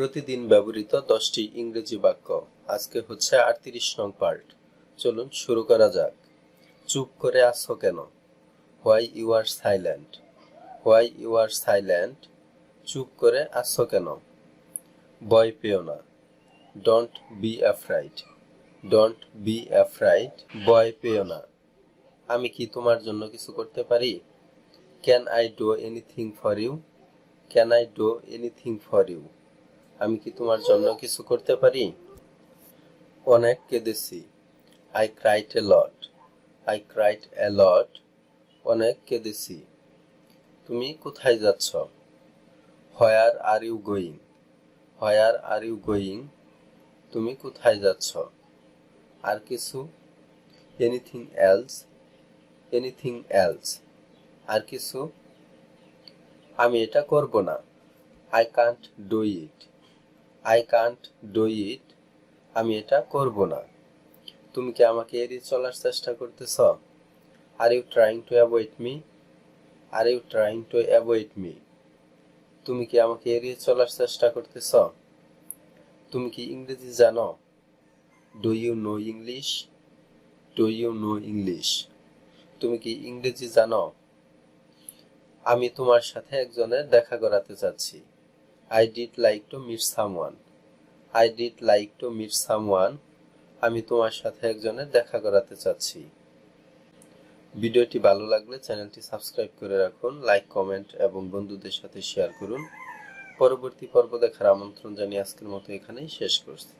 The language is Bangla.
প্রতিদিন ব্যবহৃত দশটি ইংরেজি বাক্য। আজকে হচ্ছে আটত্রিশ নং পার্ট। চলুন শুরু করা যাক। চুপ করে আছো কেন? Why you are silent why you are silent চুপ করে আছো কেন? ভয় পেও না। Don't be afraid don't be afraid ভয় পেও না। আমি কি তোমার জন্য কিছু করতে পারি? Can I do anything for you can I do anything for you আমি কি তোমার জন্য কিছু করতে পারি? অনেক কেঁদেছি। I cried a lot I cried a lot অনেক কেঁদেছি। তুমি কোথায় যাচ্ছ? Where are you going where are you going তুমি কোথায় যাচ্ছ? আর কিছু? এনিথিং এলস এনিথিং এলস আর কিছু? আমি এটা করব না। I can't do it I can't do it আমি এটা করব না। তুমি কি আমাকে এড়িয়ে চলার চেষ্টা করতেছ? Are you trying to avoid me are you trying to avoid me তুমি কি আমাকে এড়িয়ে চলার চেষ্টা করতেছ? তুমি কি ইংরেজি জানো? Do you know English do you know English তুমি কি ইংরেজি জানো? আমি তোমার সাথে একজনের দেখা করাতে চাচ্ছি I did like to meet someone I did like to meet someone আমি তোমার সাথে একজনের দেখা করাতে চাচ্ছি। ভিডিওটি ভালো লাগলে চ্যানেলটি সাবস্ক্রাইব করে রাখুন, লাইক, কমেন্ট এবং বন্ধুদের সাথে শেয়ার করুন। পরবর্তী পর্ব দেখার আমন্ত্রণ জানিয়ে আজকের মতো এখানেই শেষ করছি।